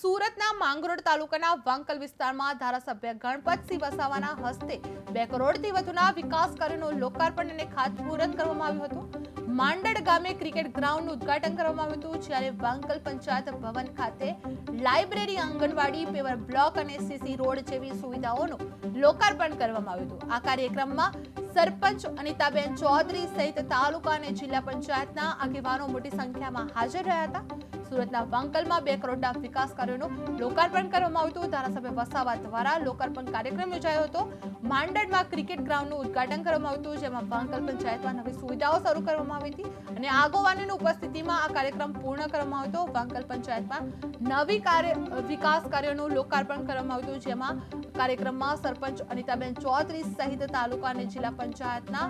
સુરતના માંગરોળ તાલુકાના વાંકલ વિસ્તારમાં ધારાસભ્ય ગણપતસિંહ વસાવાના હસ્તે બે કરોડથી વધુના વિકાસ કાર્યોનું લોકાર્પણ અને ખાતમુહૂર્ત કરવામાં આવ્યું હતું. માંડળ ગામે ક્રિકેટ ગ્રાઉન્ડનું ઉદ્ઘાટન કરવામાં આવ્યું હતું, જ્યારે વાંકલ પંચાયત ભવન ખાતે લાઇબ્રેરી, આંગણવાડી, પેવર બ્લોક અને સીસી રોડ જેવી સુવિધાઓનું લોકાર્પણ કરવામાં આવ્યું હતું. આ કાર્યક્રમમાં સરપંચ અનિતાબેન ચૌધરી સહિત તાલુકા અને જિલ્લા પંચાયતના આગેવાનો મોટી સંખ્યામાં હાજર રહ્યા હતા. સુરતના વાંકલમાં બે કરોડના વિકાસ કાર્યોનું લોકાર્પણ કરવામાં આવ્યું હતું. ધારાસભ્ય વસાવા દ્વારા લોકાર્પણ કાર્યક્રમ યોજાયો હતો. માંડળમાં ક્રિકેટ ગ્રાઉન્ડનું ઉદ્ઘાટન કરવામાં આવ્યું હતું, જેમાં વાંકલ પંચાયતમાં નવી સુવિધાઓ શરૂ કરવામાં આવી હતી અને આગોવાનીની ઉપસ્થિતિમાં આ કાર્યક્રમ પૂર્ણ કરવામાં આવ્યો હતો. વાંકલ પંચાયતમાં નવી કાર્ય, વિકાસ કાર્યોનું લોકાર્પણ કરવામાં આવ્યું હતું, જેમાં કાર્યક્રમમાં સરપંચ અનિતાબેન ચૌધરી સહિત તાલુકા અને જિલ્લા પંચાયતના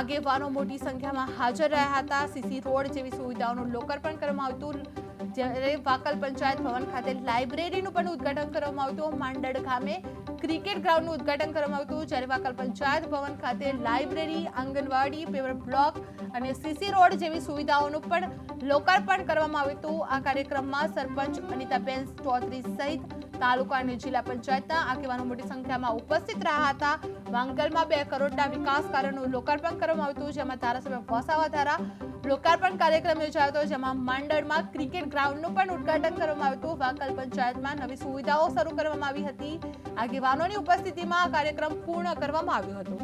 આગેવાનો મોટી સંખ્યામાં હાજર રહ્યા હતા. સીસી રોડ જેવી સુવિધાઓનું લોકાર્પણ કરવામાં આવ્યું હતું જ્યારે વાકલ પંચાયત ભવન ખાતે લાઇબ્રેરીનું પણ ઉદ્ઘાટન કરવામાં આવ્યું માંડળ ગામે ક્રિકેટ ગ્રાઉન્ડનું ઉદઘાટન કરવામાં આવ્યું જ્યારે વાકલ પંચાયત ભવન ખાતે લાઇબ્રેરી, આંગણવાડી પેવર બ્લોક અને સીસી રોડ જેવી સુવિધાઓનું પણ લોકાર્પણ કરવામાં આવ્યું હતું. આ કાર્યક્રમમાં સરપંચ અનિતાબેન ચૌધરી સહિત તાલુકા અને જિલ્લા પંચાયતના આગેવાનો મોટી સંખ્યામાં ઉપસ્થિત રહ્યા હતા. વાંકલમાં બે કરોડના વિકાસ કાર્યોનું લોકાર્પણ કરવામાં આવ્યું હતું, જેમાં ધારાસભ્ય વસાવા દ્વારા લોકાર્પણ કાર્યક્રમ યોજાયો હતો, જેમાં માંડળમાં ક્રિકેટ ગ્રાઉન્ડનું પણ ઉદ્ઘાટન કરવામાં આવ્યું હતું. વાંકલ પંચાયતમાં નવી સુવિધાઓ શરૂ કરવામાં આવી હતી. આગેવાનોની ઉપસ્થિતિમાં આ કાર્યક્રમ પૂર્ણ કરવામાં આવ્યો હતો.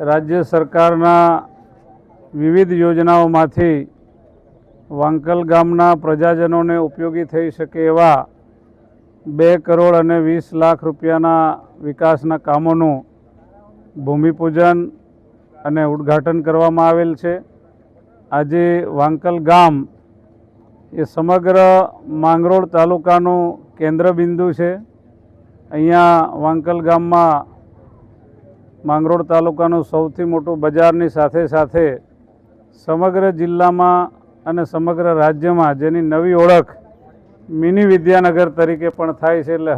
રાજ્ય સરકારના વિવિધ યોજનાઓમાંથી વાંકલ ગામના પ્રજાજનોને ઉપયોગી થઈ શકે એવા બે કરોડ અને વીસ લાખ રૂપિયાના વિકાસના કામોનું ભૂમિપૂજન અને ઉદ્ઘાટન કરવામાં આવેલ છે. આજે વાંકલ ગામ એ સમગ્ર માંગરોળ તાલુકાનું કેન્દ્રબિંદુ છે. અહીંયા વાંકલ ગામમાં માંગરોળ તાલુકાનું સૌથી મોટું બજારની સાથે સાથે સમગ્ર જિલ્લામાં અને સમગ્ર રાજ્યમાં જેની નવી ઓળખ મિની વિદ્યાનગર તરીકે પણ થાય છે એટલે